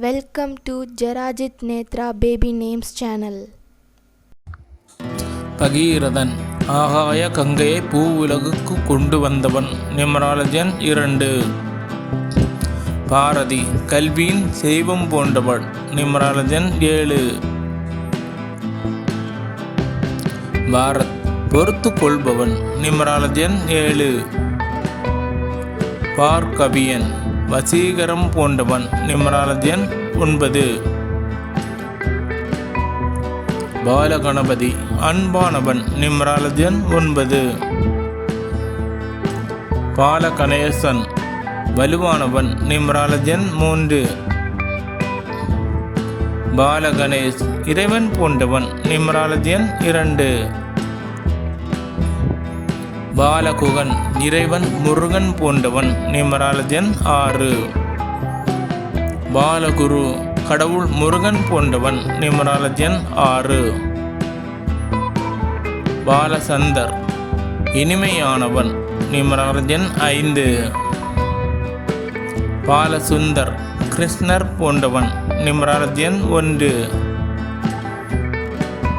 Welcome to Jerajith Nethra baby names channel Bhagirathan ஆகாய கங்கையை பூவுலகுக்கு கொண்டு வந்தவன் நிமராலஜன் இரண்டு. பாரதி கல்வியின் செய்வம் போன்றவள் நிமராலஜன் ஏழு. பாரத் பொறுத்து கொள்பவன் நிமராலஜன் ஏழு. பார்கவியன் வசீகரம் போன்றவன் நிமராலஜன் ஒன்பது. பாலகணபதி அன்பானவன் நிம்ராலஜன் ஒன்பது. பாலகணேசன் வலுவானவன் நிம்ராலஜன் மூன்று. பாலகணேஷ் இறைவன் போன்றவன் நிம்ராலஜன் இரண்டு. பாலகுகன் இறைவன் முருகன் போன்றவன் நிமராலஜன் ஆறு. பாலகுரு கடவுள் முருகன் போன்றவன் நிமராலஜன் ஆறு. பாலசந்தர் இனிமையானவன் நிமராலஜன் ஐந்து. பாலசுந்தர் கிருஷ்ணர் போன்றவன் நிமராலஜன் ஒன்று.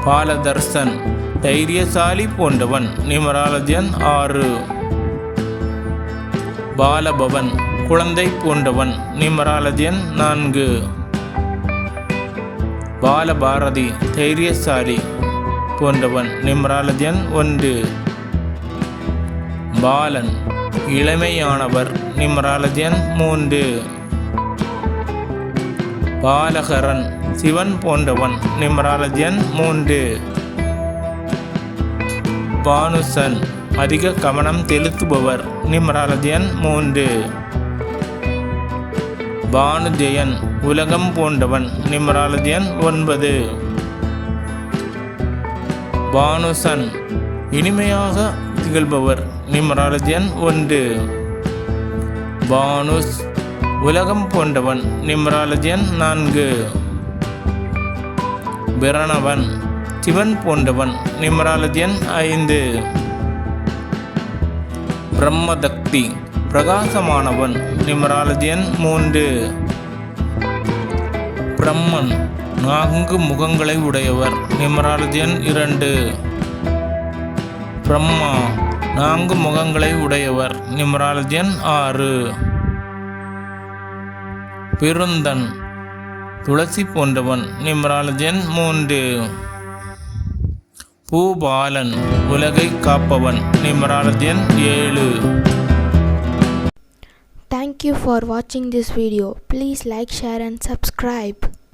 பாலதர்சன் தைரியசாலி போன்றவன் நிமராலஜன் ஆறு. பாலபவன் குழந்தை போன்றவன் நிமராலஜன் நான்கு. பாலபாரதி தைரியசாலி போன்றவன் நிம்ராலஜன் ஒன்று. பாலன் இளமையானவர் நிம்ராலஜன் மூன்று. பாலகரன் சிவன் போன்றவன் நிம்ராலஜன் மூன்று. பானுசன். அதிக கவனம் செலுத்துபவர். நிம்ராலஜன் மூன்று. பானுஜெயன் உலகம் போன்றவன். நிம்ராலஜன் ஒன்பது. பானுசன் இனிமையாக திகழ்பவர். நிம்ராலஜன் ஒன்று. பானுஸ் உலகம் போன்றவன். நிம்ராலஜன் நான்கு. பிரணவன் சிவன் போன்றவன். நிம்ராலஜன் ஐந்து. பிரம்மதக்தி. பிரகாசமானவன். நிமராலஜன் மூன்று. பிரம்மன். நான்கு முகங்களை உடையவர். நிமராலஜன் இரண்டு. பிரம்மா. நான்கு முகங்களை உடையவர். நிமராலஜன் ஆறு. பெருந்தன். துளசி போன்றவன். நிமராலஜன் மூன்று. பூபாலன் உலகை காப்பவன் நிமராலஜன் ஏழு Thank you for watching this video. Please like, share, and subscribe.